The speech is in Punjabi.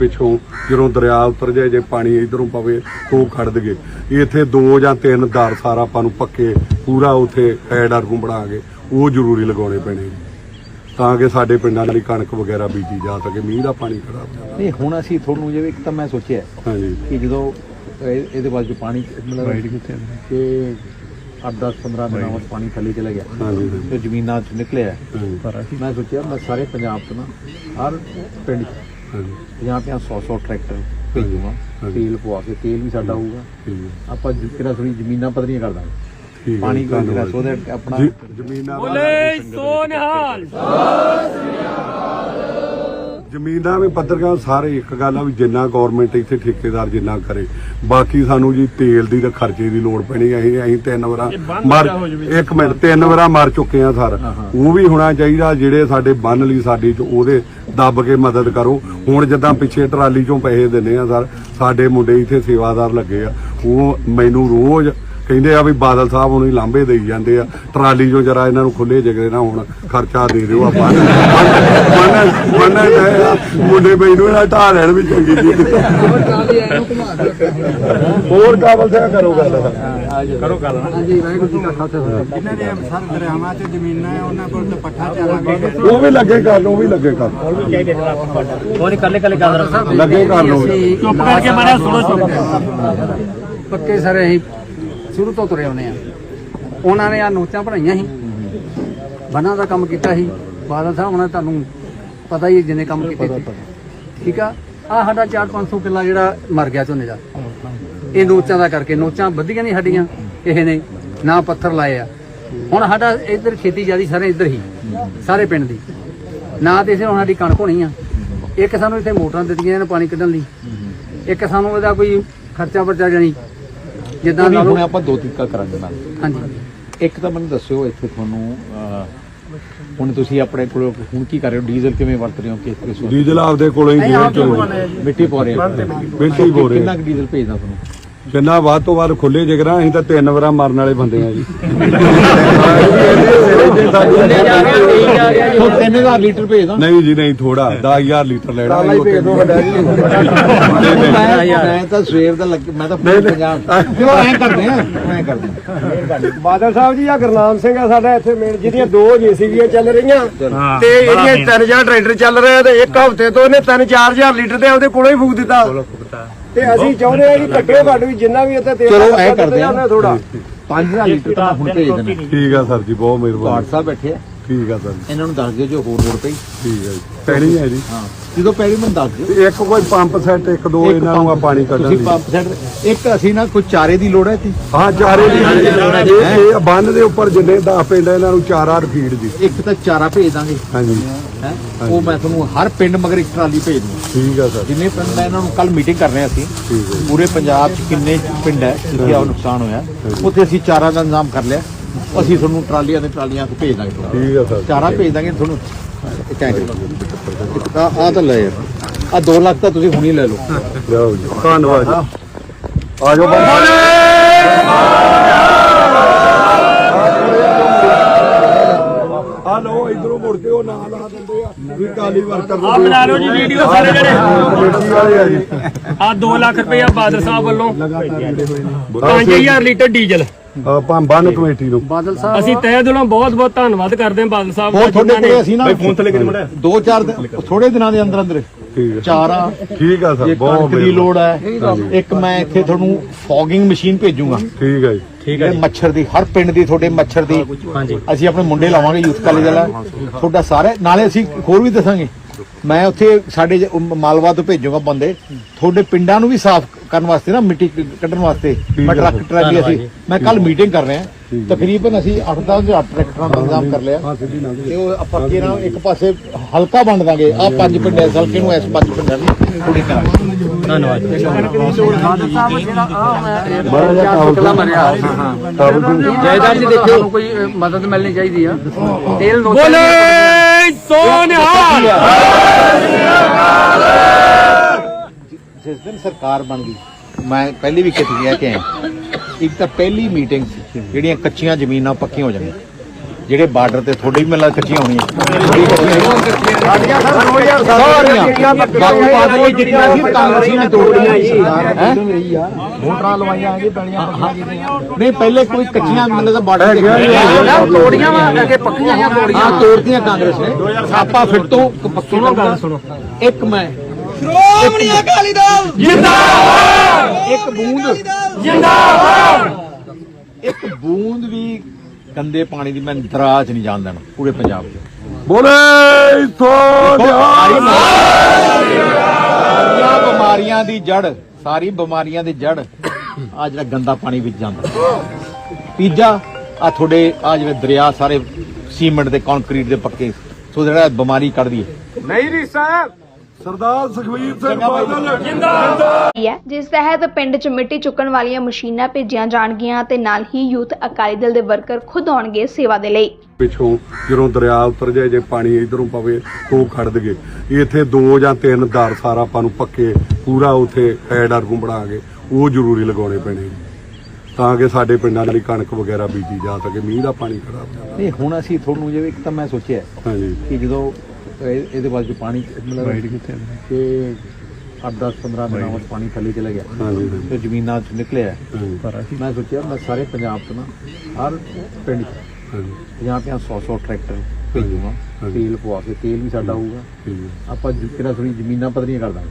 ਪਿੱਛੋਂ ਜਦੋਂ ਦਰਿਆ ਉਤਰ ਜਾਏ ਜੇ ਪਾਣੀ ਇਧਰੋਂ ਪਵੇ ਤੋਂ ਖੜ ਦਗੇ। ਇੱਥੇ ਦੋ ਜਾਂ ਤਿੰਨ ਦਰ ਸਾਰਾ ਆਪਾਂ ਨੂੰ ਪੱਕੇ ਪੂਰਾ ਉਥੇ ਐਡਰ ਨੂੰ ਬਣਾ ਕੇ ਉਹ ਜ਼ਰੂਰੀ ਲਗਾਉਣੇ ਪੈਣੇ ਜੀ। ਤਾਂ ਕਿ ਸਾਡੇ ਪਿੰਡਾਂ ਦੀ ਕਣਕ ਵਗੈਰਾ ਬੀਜੀ ਜਾ ਸਕੇ ਮੀਂਹ ਦਾ ਪਾਣੀ ਜਾਂਦਾ। ਨਹੀਂ ਹੁਣ ਅਸੀਂ ਤੁਹਾਨੂੰ ਜਿਵੇਂ ਇੱਕ ਤਾਂ ਮੈਂ ਸੋਚਿਆ ਹਾਂਜੀ। ਕਿ ਜਦੋਂ ਇਹ- ਇਹਦੇ ਬਾਅਦ ਜੋ ਪਾਣੀ ਮਤਲਬ ਕਿ 8-10 15 ਦਿਨਾਂ ਬਾਅਦ ਪਾਣੀ ਥੱਲੇ ਚਲਾ ਗਿਆ ਹਾਂਜੀ ਤੇ ਜ਼ਮੀਨਾਂ 'ਚ ਨਿਕਲਿਆ। ਹਾਂਜੀ। ਮੈਂ ਸੋਚਿਆ ਮੈਂ ਸਾਰੇ ਪੰਜਾਬ ਤੋਂ ਨਾ ਹਰ ਪਿੰਡ 'ਚ ਹਾਂਜੀ। ਪੰਜਾਹ ਪੰਜਾਹ 100 100 ਟਰੈਕਟਰ ਭੇਜੂਗਾ। ਤੇਲ ਪਵਾ ਕੇ ਤੇਲ ਵੀ ਸਾਡਾ ਹੋਊਗਾ। ਆਪਾਂ ਕਿਹੜਾ ਥੋੜੀ ਜ਼ਮੀਨਾਂ ਪੱਧਰੀਆਂ ਕਰ ਦਾਂਗੇ। ਠੀਕ ਹੈ। ਪਾਣੀ ਕੋਈ। ਸੋ that ਆਪਣਾ ਜ਼ਮੀਨਾਂ ਬੋਲੇ ਸੋ ਨਿਹਾਲ ਜ਼ਮੀਨਾਂ ਵੀ ਪੱਧਰ ਸਾਰੇ ਇੱਕ ਗੱਲ ਆ ਵੀ ਜਿੰਨਾ ਗਵਰਨਮੈਂਟ ਇੱਥੇ ਠੇਕੇਦਾਰ ਜਿੰਨਾ ਕਰੇ ਬਾਕੀ ਸਾਨੂੰ ਜੀ ਤੇਲ ਦੀ ਤੇ ਖਰਚੇ ਦੀ ਲੋੜ ਪੈਣੀ ਅਸੀਂ ਅਸੀਂ ਤਿੰਨ ਵਾਰਾਂ ਮਰ ਇੱਕ ਮਿੰਟ ਤਿੰਨ ਵਾਰਾਂ ਮਰ ਚੁੱਕੇ ਆ ਸਰ। ਉਹ ਵੀ ਹੋਣਾ ਚਾਹੀਦਾ ਜਿਹੜੇ ਸਾਡੇ ਬੰਨ ਲਈ ਸਾਡੀ ਚ ਉਹਦੇ ਦੱਬ ਕੇ ਮਦਦ ਕਰੋ। ਹੁਣ ਜਿੱਦਾਂ ਪਿੱਛੇ ਟਰਾਲੀ ਚੋਂ ਪੈਸੇ ਦਿੰਨੇ ਆ ਸਰ ਸਾਡੇ ਮੁੰਡੇ ਇੱਥੇ ਸੇਵਾਦਾਰ ਲੱਗੇ ਆ ਉਹ ਮੈਨੂੰ ਰੋਜ਼ ਕਹਿੰਦੇ ਆ ਵੀ ਬਾਦਲ ਸਾਹਿਬ ਹੀ ਲਾਂਬੇ ਦੇਈ ਜਾਂਦੇ ਆ। ਟਰਾਲੀ ਚੋਂ ਜਰਾ ਇਹਨਾਂ ਨੂੰ ਖੁੱਲੇ ਜਗਰੇ ਨਾ ਹੁਣ ਖਰਚਾ ਦੇ ਦਿਓ ਆਪਾਂ। ਮਨ ਮਨ ਮੁੰਡੇ ਮੈਨੂੰ ਨਾ ਢਾ ਲੈਣ ਵੀ ਚੰਗੀ ਜੀ। ਹੋਰ ਕਾਬਲ ਸਿਆ ਕਰੋ ਗੱਲ। ਕਰੋ ਗੱਲ ਨਾ। ਜਿਨ੍ਹਾਂ ਦੇ ਸਰ ਦਰਿਆਵਾਂ 'ਚ ਜ਼ਮੀਨਾਂ ਹੈ ਉਹਨਾਂ ਕੋਲ ਤਾਂ ਪੱਠਾ ਚਾਰਾ ਗਏ ਉਹ ਵੀ ਲੱਗੇ ਕਰ ਲਓ ਉਹ ਵੀ ਲੱਗੇ ਕਰ। ਹੋਰ ਕੱਲੇ ਕੱਲੇ ਗੱਲ ਲੱਗੇ ਕਰ ਲਓ। ਚੁੱਪ ਕਰਕੇ ਮਾਰਿਆ ਸੁਣੋ ਚੁੱਪ। ਪੱਕੇ ਸਰ ਅਸੀਂ ਸ਼ੁਰੂ ਤੋਂ ਤੁਰੇ ਆਉਨੇ ਆ। ਉਹਨਾਂ ਨੇ ਆ ਨੋਚਾਂ ਬਣਾਈਆਂ ਸੀ। ਬਨਾਂ ਦਾ ਕੰਮ ਕੀਤਾ ਸੀ। ਬਾਦਲ ਸਾਹਿਬ ਉਹਨਾਂ ਤੁਹਾਨੂੰ ਪਤਾ ਹੀ ਜਿੰਨੇ ਕੰਮ ਕੀਤੇ ਸੀ। ਠੀਕ ਆ? ਆ ਸਾਡਾ 4-500 ਕਿੱਲਾ ਜਿਹੜਾ ਮਰ ਗਿਆ ਝੋਨੇ ਦਾ। ਇਹ ਨੋਚਾਂ ਦਾ ਕਰਕੇ ਨੋਚਾਂ ਵਧੀਆਂ ਨਹੀਂ ਸਾਡੀਆਂ। ਕਿਸੇ ਨੇ ਨਾ ਪੱਥਰ ਲਾਏ ਆ। ਹੁਣ ਸਾਡਾ ਇੱਧਰ ਖੇਤੀ ਜਿਆਦੀ ਸਾਰੇ ਇੱਧਰ ਹੀ ਸਾਰੇ ਪਿੰਡ ਦੀ। ਨਾ ਤੇ ਇਸੇ ਹੁਣ ਸਾਡੀ ਕਣਕ ਹੋਣੀ ਆ। ਇੱਕ ਸਾਨੂੰ ਇੱਥੇ ਮੋਟਰਾਂ ਦਿੱਤੀਆਂ ਨੇ ਪਾਣੀ ਕੱਢਣ ਲਈ। ਇੱਕ ਸਾਨੂੰ ਇਹਦਾ ਕੋਈ ਖਰਚਾ ਵਰਚਾ ਜਾਣੀ ਜਿੱਦਾਂ ਲਾ ਹੁਣ ਲਓ ਆਪਾਂ ਦੋ ਤਰੀਕਾ ਕਰਾਂਗੇ ਨਾਲ। ਹਾਂਜੀ। ਇੱਕ ਤਾਂ ਮੈਨੂੰ ਦੱਸਿਓ ਇੱਥੇ ਤੁਹਾਨੂੰ ਅਹ, ਹੁਣ ਤੁਸੀਂ ਆਪਣੇ ਕੋਲ ਹੁਣ ਕੀ ਕਰ ਰਹੇ ਹੋ? ਡੀਜ਼ਲ ਕਿਵੇਂ ਵਰਤ ਰਹੇ ਹੋ? ਕਿਸ ਕਿਸ? ਡੀਜ਼ਲ ਆਪਦੇ ਕੋਲੋਂ ਹੀ ਮਿੱਟੀ ਪਾ ਰਹੇ ਹੋ? ਮਿੱਟੀ ਪਾ ਰਹੇ ਕਿੰਨਾ ਕੁ ਡੀਜ਼ਲ ਭੇਜਦਾ ਤੁਹਾਨੂੰ? ਜਿੰਨਾ ਵੱਧ ਤੋਂ ਵੱਧ ਖੁੱਲੇ ਜਿਗਰਾਂ ਅਸੀਂ ਤਾਂ ਤਿੰਨ ਵਾਰਾਂ ਮਰਨ ਵਾਲੇ ਬੰਦੇ ਆ ਜੀ। ਹੁਣ 3000 ਲੀਟਰ ਭੇਜਦਾ ਨਹੀਂ ਜੀ ਨਹੀਂ ਥੋੜਾ 10000 ਲੀਟਰ ਲੈਣਾ। ਮੈਂ ਮੈਂ ਤਾਂ ਸਵੇਰ ਦਾ ਮੈਂ ਤਾਂ ਪੂਰੇ ਪੰਜਾਬ ਚਲੋ ਐਂ ਕਰਦੇ ਆ ਐਂ ਕਰਦੇ ਹਾਂ। ਬਾਦਲ ਸਾਹਿਬ ਜੀ ਆ ਗੁਰਨਾਮ ਸਿੰਘ ਆ ਸਾਡਾ ਇੱਥੇ ਮੇਨ ਜਿਹਦੀਆਂ ਦੋ ਜੀਸੀਬੀਆਂ ਚੱਲ ਰਹੀਆਂ। ਤੇ ਇਹਦੀਆਂ ਤਿੰਨ ਚਾਰ ਟਰੈਕਟਰ ਚੱਲ ਰਹੇ ਆ ਤੇ ਇੱਕ ਹਫ਼ਤੇ ਤੋਂ ਇਹਨੇ 3-4000 ਲੀਟਰ ਤੇ ਆਪਦੇ ਕੋਲੋਂ ਹੀ ਫੂਕ ਦਿੱਤਾ। ਤੇ ਅਸੀਂ ਚਾਹੁੰਦੇ ਆ ਕਿ ਘੱਟੋ ਘੱਟ ਵੀ ਜਿੰਨਾ ਵੀ ਇੱਥੇ ਤੇਲ ਚਲੋ ਐਂ ਕਰਦੇ ਆ ਥੋੜਾ 5000 ਲੀਟਰ ਤਾਂ ਹੁਣ ਭੇਜ ਦੇਣਾ। ਠੀਕ ਆ ਸਰ ਜੀ ਬਹੁਤ ਮਿਹਰਬਾਨੀ। ਸਾਹਿਬ ਬੈਠੇ ਆ। ਠੀਕ ਆ ਸਰ। ਜੀ ਇਹਨਾਂ ਨੂੰ ਦੱਸ ਦਿਓ ਜੋ ਹੋਰ ਲੋੜ ਪਈ। ਠੀਕ ਆ ਜੀ। ਪੈਣੀ ਹੈ ਜੀ। ਹਾਂ। ਜਦੋਂ ਪੈਰੀ ਮੈਨੂੰ ਦੱਸ ਦਿਓ। ਤੇ ਇੱਕ ਕੋਈ ਪੰਪ ਸੈੱਟ ਇੱਕ ਦੋ ਇਹਨਾਂ ਨੂੰ ਆ ਪਾਣੀ ਕੱਢਣ ਤੁਸੀਂ ਲਈ। ਪੰਪ ਸੈੱਟ ਇੱਕ ਅਸੀਂ ਨਾ ਕੋਈ ਚਾਰੇ ਦੀ ਲੋੜ ਹੈ ਇੱਥੇ ਹਾਂ ਚਾਰੇ ਦੀ ਇਹ ਇਹ ਬੰਨ ਦੇ ਉੱਪਰ ਜਿੰਨੇ ਦਾ ਪੈਂਦਾ ਇਹਨਾਂ ਨੂੰ ਚਾਰਾ ਫੀਡ ਦੀ ਇੱਕ ਤਾਂ ਚਾਰਾ ਭੇਜ ਦਾਂਗੇ। ਹਾਂਜੀ। ਹੈ? ਉਹ ਮੈਂ ਤੁਹਾਨੂੰ ਹਰ ਪਿੰਡ ਮਗਰ ਇੱਕ ਟਰਾਲੀ ਭੇਜ ਦੂੰ ਠੀਕ ਆ ਸਰ। ਜਿੰਨੇ ਪਿੰਡ ਮੈਂ ਇਹਨਾਂ ਨੂੰ ਕੱਲ ਮੀਟਿੰਗ ਕਰ ਰਹੇ ਹਾਂ ਅਸੀਂ। ਠੀਕ ਹੈ ਪੂਰੇ ਪੰਜਾਬ 'ਚ ਕਿੰਨੇ ਪਿੰਡ ਹੈ ਜਿੱਥੇ ਆ ਨੁਕਸਾਨ ਹੋਇਆ। ਉੱਥੇ ਅਸੀਂ ਚਾਰਾ ਦਾ ਇੰਤਜ਼ਾਮ ਕਰ ਲਿਆ। ਅਸੀਂ ਤੁਹਾਨੂੰ ਟਰਾਲੀਆਂ ਦੇ ਟਰਾਲੀਆਂ ਤੇ ਭੇਜ ਦਾਂਗੇ ਤੁਹਾਨੂੰ। ਠੀਕ ਆ ਸਰ। ਚਾਰਾ ਭੇਜ ਦਾਂਗੇ ਤੁਹਾਨੂੰ। ਇੱਕ ਆ ਆ ਤਾਂ ਲੈ ਯਾਰ ਆ 2 ਲੱਖ ਤਾਂ ਤੁਸੀਂ ਹੁਣੀ ਲੈ ਲਓ। ਜੀ। ਧੰਨਵਾਦ ਜੀ। ਆ ਜਾਓ ਆ ਲੋ ਇਧਰੋਂ ਮੁੜ ਕੇ ਉਹ ਨਾਂ ਲਾ ਦਿੰਦੇ ਆ ਵੀ ਕਾਲੀ ਵਰਕਰ ਆ ਬਣਾ ਲਓ ਜੀ ਵੀਡੀਓ ਸਾਰੇ ਜਣੇ ਕਮੇਟੀ ਵਾਲੇ ਆ ਜੀ। ਆ 2 ਲੱਖ ਰੁਪਇਆ ਬਾਦਲ ਸਾਹਿਬ ਵੱਲੋਂ ਲਗਾਤਾਰ ਜੁੜੇ ਹੋਏ ਨੇ। 5000 ਲੀਟਰ ਡੀਜ਼ਲ। ਆਪਾਂ ਬੰਨ ਕਮੇਟੀ ਨੂੰ। ਬਾਦਲ ਸਾਹਿਬ ਅਸੀਂ ਤਹਿ ਦਿਲੋਂ ਬਹੁਤ ਬਹੁਤ ਧੰਨਵਾਦ ਕਰਦੇ ਹਾਂ ਬਾਦਲ ਸਾਹਿਬ ਹੋਰ ਦਾ ਤੁਹਾਡੇ ਕੋਲੇ ਅਸੀਂ ਨਾ ਫੋਨ ਥਲੇ ਕਿਤੇ ਦੋ ਚਾਰ ਦਿਨ ਥੋੜੇ ਦਿਨਾਂ ਦੇ ਅੰਦਰ ਅੰਦਰ। ਚਾਰਾ। ਠੀਕ ਆ ਸਰ ਬਹੁਤ ਦੀ। ਲੋੜ ਹੈ ਇੱਕ ਮੈਂ ਇੱਥੇ ਤੁਹਾਨੂੰ ਫੌਗਿੰਗ ਮਸ਼ੀਨ ਭੇਜੂਗਾ। ਠੀਕ ਹੈ ਜੀ। ਠੀਕ ਹੈ ਮੱਛਰ ਦੀ ਹਰ ਪਿੰਡ ਦੀ ਤੁਹਾਡੇ ਮੱਛਰ ਦੀ। ਅਸੀਂ ਆਪਣੇ ਮੁੰਡੇ ਲਾਵਾਂਗੇ ਯੂਥ ਕਾਲਜ ਵਾਲਾ। ਤੁਹਾਡਾ ਸਾਰੇ ਨਾਲੇ ਅਸੀਂ ਹੋਰ ਵੀ ਦੱਸਾਂਗੇ। ਮੈਂ ਉੱਥੇ ਸਾਡੇ ਮਾਲਵਾ ਤੋਂ ਭੇਜੂਗਾ ਬੰਦੇ। ਤੁਹਾਡੇ ਪਿੰਡਾਂ ਨੂੰ ਵੀ ਸਾਫ਼ ਕਰਨ ਵਾਸਤੇ ਨਾ ਮਿੱਟੀ ਕੱਢਣ ਵਾਸਤੇ। ਮੈਂ ਟਰੱਕ ਟਰਾਲੀ ਅਸੀਂ ਮੈਂ ਕੱਲ ਮੀਟਿੰਗ ਕਰ ਰਿਹਾ। ਤਕਰੀਬਨ ਅਸੀਂ 8-10 ਜਾਂ 8 ਟਰੈਕਟਰਾਂ ਦਾ ਇੰਤਜ਼ਾਮ ਕਰ ਲਿਆ। ਤੇ ਉਹ ਆਪਾਂ ਕੀ ਨਾ ਇੱਕ ਪਾਸੇ ਹਲਕਾ ਵੰਡ ਦਾਂਗੇ। ਆ ਪੰਜ ਪਿੰਡ ਹਲਕੇ ਨੂੰ ਇਸ ਪੰਜ ਪਿੰਡਾਂ ਨੂੰ ਥੋੜੀ ਕਰਾਂਗੇ ਜਾਇਦਾਦ ਜੀ ਦੇਖਿਓ। ਕੋਈ ਮਦਦ ਮਿਲਣੀ ਚਾਹੀਦੀ ਆ। ਤੇਲ ਬੋਲੇ ਸੋ ਨਿਹਾਲ ਜਿਸ ਦਿਨ ਸਰਕਾਰ ਬਣ ਗਈ ਮੈਂ ਪਹਿਲੀ ਵੀ ਕਿਤੇ ਗਿਆ ਕਿ। ਇੱਕ ਤਾਂ ਪਹਿਲੀ ਮੀਟਿੰਗ ਸੀ ਜਿਹੜੀਆਂ ਕੱਚੀਆਂ ਜ਼ਮੀਨਾਂ ਪੱਕੀਆਂ ਹੋ ਜਾਣਗੀਆਂ ਜਿਹੜੇ ਬਾਰਡਰ ਤੇ ਤੁਹਾਡੇ ਵੀ ਮਿਲਾਂ ਕੱਚੀਆਂ ਹੋਣੀਆਂ। ਸਾਡੀਆਂ ਸਰ 2007 ਸਾਰੀਆਂ ਬਾਕੀ ਪਾਰਟੀਆਂ ਜਿੱਤੀਆਂ ਸੀ ਕਾਂਗਰਸੀ ਨੇ ਤੋੜੀਆਂ ਹੈ? ਮੋਟਰਾਂ ਲਵਾਈਆਂ ਆਗੇ ਪੈਣੀਆਂ ਨਹੀਂ ਪਹਿਲੇ ਕੋਈ ਕੱਚੀਆਂ ਮਿਲਾਂ ਦਾ ਬਾਰਡਰ ਤੇ ਤੋੜੀਆਂ ਵਾ ਅੱਗੇ ਪੱਕੀਆਂ ਆ ਤੋੜੀਆਂ। ਹਾਂ ਤੋੜਦੀਆਂ ਕਾਂਗਰਸ ਨੇ। ਆਪਾਂ ਫਿਰ ਤੋਂ ਪੱਕੀ ਗੱਲ ਸੁਣੋ। ਇੱਕ ਮੈਂ ਸ਼੍ਰੋਮਣੀ ਅਕਾਲੀ ਦਲ! ਜਿੰਦਾਬਾਦ! ਇੱਕ ਬੂੰਦ। ਜਿੰਦਾਬਾਦ! ਇੱਕ ਬੂੰਦ ਵੀ ਗੰਦੇ ਪਾਣੀ ਦੀ ਮੈਂ ਦਰਾਜ ਨਹੀਂ ਜਾਣ ਦੇਣਾ ਪੂਰੇ ਪੰਜਾਬ 'ਚ। ਬੋਲੇ ਸੋ ਸਾਰੀਆਂ ਬਿਮਾਰੀਆਂ ਦੀ ਜੜ ਸਾਰੀ ਬਿਮਾਰੀਆਂ ਦੀ ਜੜ ਆ ਜਿਹੜਾ ਗੰਦਾ ਪਾਣੀ ਵਿੱਚ ਜਾਂਦਾ। ਤੀਜਾ ਆ ਤੁਹਾਡੇ ਆ ਜਿਹੜੇ ਦਰਿਆ ਸਾਰੇ ਸੀਮੈਂਟ ਦੇ ਕੰਕਰੀਟ ਦੇ ਪੱਕੇ ਸੋ ਜਿਹੜਾ ਬਿਮਾਰੀ ਕੱਢਦੀ ਹੈ ਨਹੀਂ ਜੀ ਸਾਹਿਬ! ਸਰਦਾਰ ਸੁਖਵੀਰ ਸਿੰਘ ਬਾਦਲ। ਹੈ। ਜਿਸ ਤਹਿਤ ਪਿੰਡ 'ਚ ਮਿੱਟੀ ਚੁੱਕਣ ਵਾਲੀਆਂ ਮਸ਼ੀਨਾਂ ਭੇਜੀਆਂ ਜਾਣਗੀਆਂ ਤੇ ਨਾਲ ਹੀ ਯੂਥ ਅਕਾਲੀ ਦਲ ਦੇ ਵਰਕਰ ਖੁਦ ਆਉਣਗੇ ਸੇਵਾ ਦੇ ਲਈ। ਪਿੱਛੋਂ ਜਦੋਂ ਦਰਿਆ ਉਤਰ ਜਾਏ ਜੇ ਪਾਣੀ ਇਧਰੋਂ ਪਵੇ ਤਾਂ ਉਹ ਖੜ ਦਗੇ ਇੱਥੇ ਦੋ ਜਾਂ ਤਿੰਨ ਦਰ ਸਾਰਾ ਆਪਾਂ ਨੂੰ ਪੱਕੇ ਪੂਰਾ ਉਥੇ ਐਡਰ ਨੂੰ ਬਣਾ ਕੇ ਉਹ ਜ਼ਰੂਰੀ ਲਗਾਉਣੇ ਪੈਣੇ। ਤਾਂ ਕਿ ਸਾਡੇ ਪਿੰਡਾਂ ਦੀ ਕਣਕ ਵਗੈਰਾ ਬੀਜੀ ਜਾ ਸਕੇ ਮੀਂਹ ਦਾ ਪਾਣੀ ਖੜਾ ਹੋ ਜਾਂਦਾ ਨਹੀਂ ਹੁਣ ਅਸੀਂ ਤੁਹਾਨੂੰ ਜਿਵੇਂ ਇੱਕ ਤਾਂ ਮੈਂ ਸੋਚਿਆ ਹਾਂਜੀ। ਕਿ ਜਦੋਂ ਇਹ- ਇਹਦੇ ਬਾਅਦ ਜੋ ਪਾਣੀ ਮਤਲਬ ਕਿ 8 10 15 ਦਿਨਾਂ ਬਾਅਦ ਪਾਣੀ ਥੱਲੇ ਚਲਾ ਗਿਆ। ਹਾਂਜੀ ਤੇ ਜ਼ਮੀਨਾਂ ਚ ਨਿਕਲਿਆ। ਹਾਂਜੀ। ਮੈਂ ਸੋਚਿਆ ਮੈਂ ਸਾਰੇ ਪੰਜਾਬ ਤੋਂ ਨਾ ਹਰ ਪਿੰਡ 'ਚ ਹਾਂਜੀ। ਪੰਜਾਹ ਪੰਜਾਹ 100 100 ਟਰੈਕਟਰ ਭੇਜੂਗਾ। ਤੇਲ ਪਵਾ ਕੇ ਤੇਲ ਵੀ ਸਾਡਾ ਹੋਊਗਾ। ਠੀਕ ਹੈ। ਆਪਾਂ ਕਿਹੜਾ ਥੋੜੀ ਜ਼ਮੀਨਾਂ ਪੱਧਰੀਆਂ ਕਰ ਦਾਂਗੇ